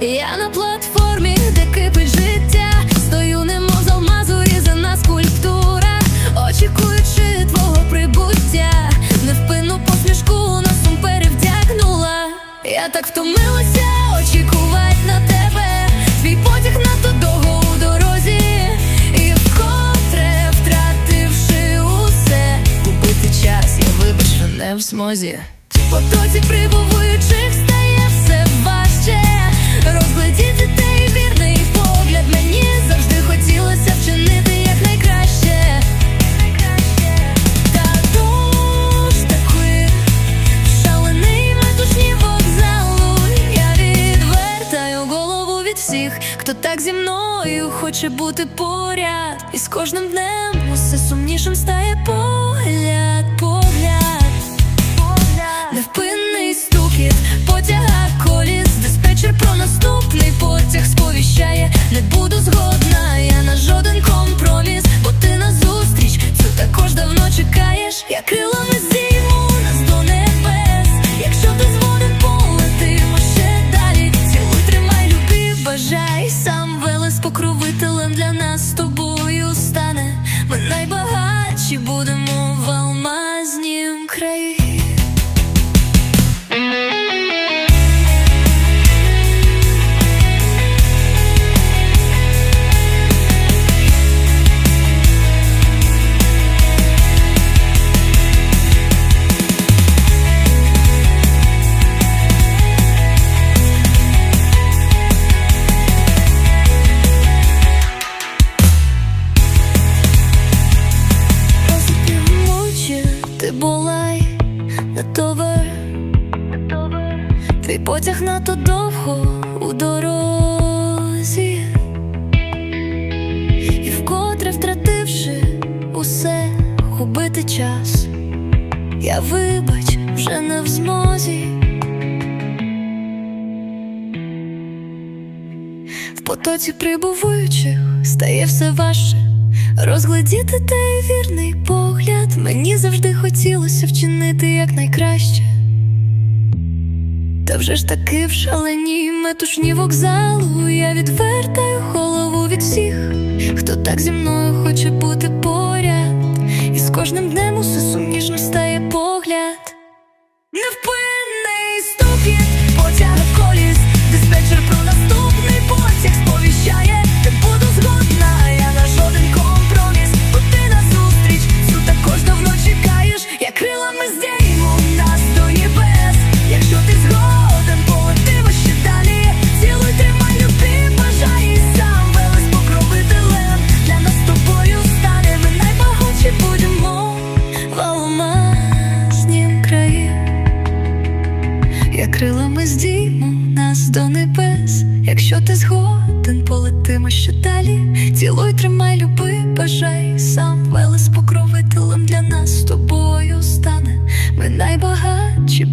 Я на платформі, де кипить життя, стою, немов з алмазу, різана скульптура, очікуючи твого прибуття, невпинну посмішку носом перевдягнула. Я так втомилася очікувати на тебе, твій потяг надто довго у дорозі, і вкотре втративши усе, купити час, я вибач, не в змозі. Потоці прибуваючих стає всіх, хто так зі мною хоче бути поряд. І з кожним днем усе сумнішим стає погляд, бажай Сам велес покровителем для нас з тобою стане. Ми найбагатші будемо Твій потяг надто довго у дорозі. І вкотре втративши усе, губити час Я вибач вже не в змозі. В потоці прибуваючих стає все важче Розглядіти той вірний погляд. Мені завжди хотілося вчинити якнайкраще вже ж таки в шаленій метушні вокзалу. Я відвертаю голову від всіх, хто так зі мною крилами здійму нас до небес. Якщо ти згоден, полетимо ще далі. Цілуй, тримай, люби, бажай сам велес покровителем для нас з тобою стане. Ми найбагатші